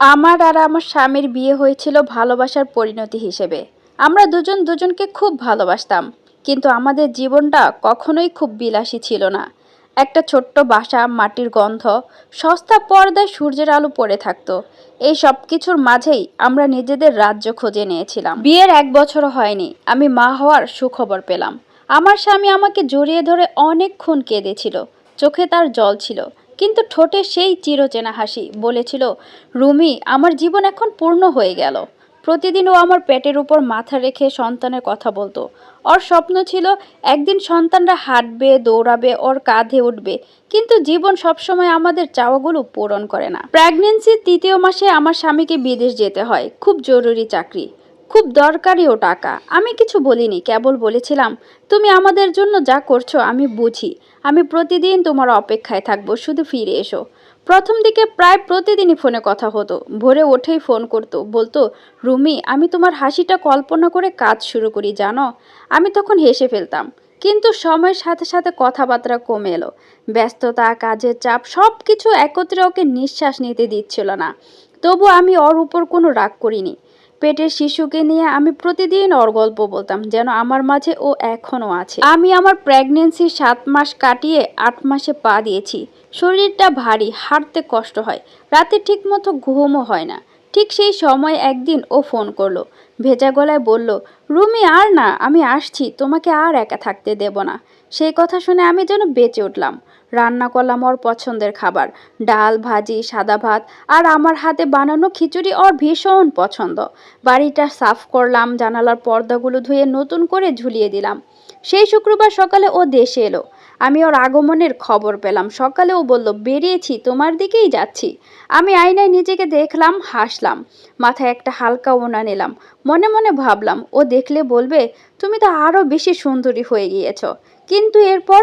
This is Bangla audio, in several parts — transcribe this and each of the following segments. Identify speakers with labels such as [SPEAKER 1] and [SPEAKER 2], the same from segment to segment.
[SPEAKER 1] আমার আর আমার স্বামীর বিয়ে হয়েছিল ভালোবাসার পরিণতি হিসেবে। আমরা দুজন দুজনকে খুব ভালোবাসতাম, কিন্তু আমাদের জীবনটা কখনোই খুব বিলাসী ছিল না। একটা ছোট্ট বাসা, মাটির গন্ধ, সস্তা পর্দায় সূর্যের আলো পড়ে থাকতো। এই সব কিছুর মাঝেই আমরা নিজেদের রাজ্য খুঁজে নিয়েছিলাম। বিয়ের এক বছরও হয়নি, আমি মা হওয়ার সুখবর পেলাম। আমার স্বামী আমাকে জড়িয়ে ধরে অনেকক্ষণ কেঁদেছিল, চোখে তার জল ছিল। কিন্তু ঠোঁটে সেই চিরচেনা হাসি। বলেছিল, রুমি, আমার জীবন এখন পূর্ণ হয়ে গেল। প্রতিদিন ও আমার পেটের উপর মাথা রেখে সন্তানের কথা বলতো। ওর স্বপ্ন ছিল, একদিন সন্তানরা হাঁটবে, দৌড়াবে, ওর কাঁধে উঠবে। কিন্তু জীবন সবসময় আমাদের চাওয়াগুলো পূরণ করে না। প্রেগনেন্সির তৃতীয় মাসে আমার স্বামীকে বিদেশ যেতে হয়। খুব জরুরি চাকরি। খুব দরকারিও টাকা। আমি কিছু বলিনি, কেবল বলেছিলাম, তুমি আমাদের জন্য যা করছ আমি বুঝি। আমি প্রতিদিন তোমার অপেক্ষায় থাকব, শুধু ফিরে এসো। প্রথম দিকে প্রায় প্রতিদিনই ফোনে কথা হতো। ভোরে ওঠেই ফোন করতো, বলতো, রুমি, আমি তোমার হাসিটা কল্পনা করে কাজ শুরু করি, জানো? আমি তখন হেসে ফেলতাম, কিন্তু সময়ের সাথে সাথে কথাবার্তা কমে এলো। ব্যস্ততা, কাজের চাপ সব কিছু একত্রে ওকে নিঃশ্বাস নিতে দিচ্ছিল না। তবু আমি ওর উপর কোনো রাগ করিনি। পেটের শিশুকে নিয়ে আমি প্রতিদিন ওর গল্প বলতাম, যেন আমার মাঝে ও এখনও আছে। আমি আমার প্রেগনেন্সি সাত মাস কাটিয়ে আট মাসে পা দিয়েছি। শরীরটা ভারী, হাঁটতে কষ্ট হয়। রাতে ঠিকমতো ঘুমও হয় না। ঠিক সেই সময় একদিন ও ফোন করল। ভেজা গলায় বলল, রুমি, আর না, আমি আসছি, তোমাকে আর একা থাকতে দেব না। সেই কথা শুনে আমি যেন বেঁচে উঠলাম। রান্না করলাম ওর পছন্দের খাবার, ডাল, ভাজি, সাদা ভাত, আর আমার হাতে বানানো খিচুড়ি ওর ভীষণ পছন্দ। বাড়িটা সাফ করলাম, জানালার পর্দাগুলো ধুয়ে নতুন করে ঝুলিয়ে দিলাম। সেই শুক্রবার সকালে ও দেশে এলো। আমি ওর আগমনের খবর পেলাম। সকালে ও বলল, বেরিয়েছি, তোমার দিকেই যাচ্ছি। আমি আয়নায় নিজেকে দেখলাম, হাসলাম। মাথায় একটা হালকা ওনা নিলাম। মনে মনে ভাবলাম, ও দেখলে বলবে, তুমি তো আরও বেশি সুন্দরী হয়ে গিয়েছ। কিন্তু এরপর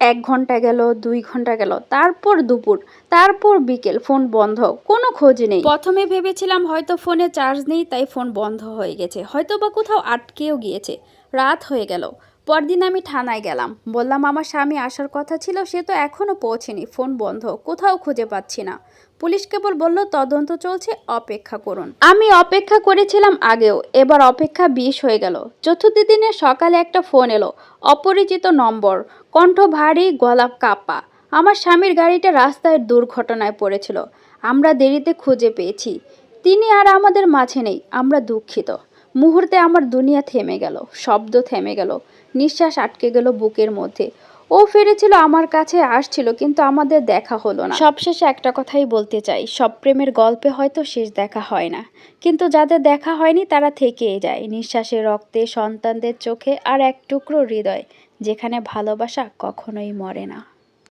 [SPEAKER 1] এক ঘণ্টা গেল, দুই ঘণ্টা গেল, তারপর দুপুর, তারপর বিকেল, ফোন বন্ধ, কোনো খোঁজ নেই। প্রথমে ভেবেছিলাম হয়তো ফোনে চার্জ নেই, তাই ফোন বন্ধ হয়ে গেছে। হয়তো বা কোথাও আটকেও গিয়েছে। রাত হয়ে গেল। পরদিন আমি থানায় গেলাম। বললাম, আমার স্বামী আসার কথা ছিল, সে তো এখনও পৌঁছেনি। ফোন বন্ধ। কোথাও খুঁজে পাচ্ছি না। পুলিশ কেবল বলল, তদন্ত চলছে, অপেক্ষা করুন। আমি অপেক্ষা করেছিলাম আগেও। এবার অপেক্ষা বিষ হয়ে গেল। চতুর্থ দিনে সকালে একটা ফোন এলো, অপরিচিত নম্বর। কণ্ঠ ভারী গলা কাপা। আমার স্বামীর গাড়িটা রাস্তায় দুর্ঘটনায় পড়েছিল। আমরা দেরিতে খুঁজে পেয়েছি। তিনি আর আমাদের মাঝে নেই। আমরা দুঃখিত। মুহূর্তে আমার দুনিয়া থেমে গেল, শব্দ থেমে গেল, নিঃশ্বাস আটকে গেল বুকের মধ্যে। ও ফিরেছিল আমার কাছে, আসছিল, কিন্তু আমাদের দেখা হলো না। সবশেষে একটা কথাই বলতে চাই, সব প্রেমের গল্পে হয়তো শেষ দেখা হয় না, কিন্তু যাদের দেখা হয়নি তারা থেকেই যায়, নিঃশ্বাসে রক্তে, সন্তানদের চোখে আর এক টুকরো হৃদয়, যেখানে ভালোবাসা কখনোই মরে না।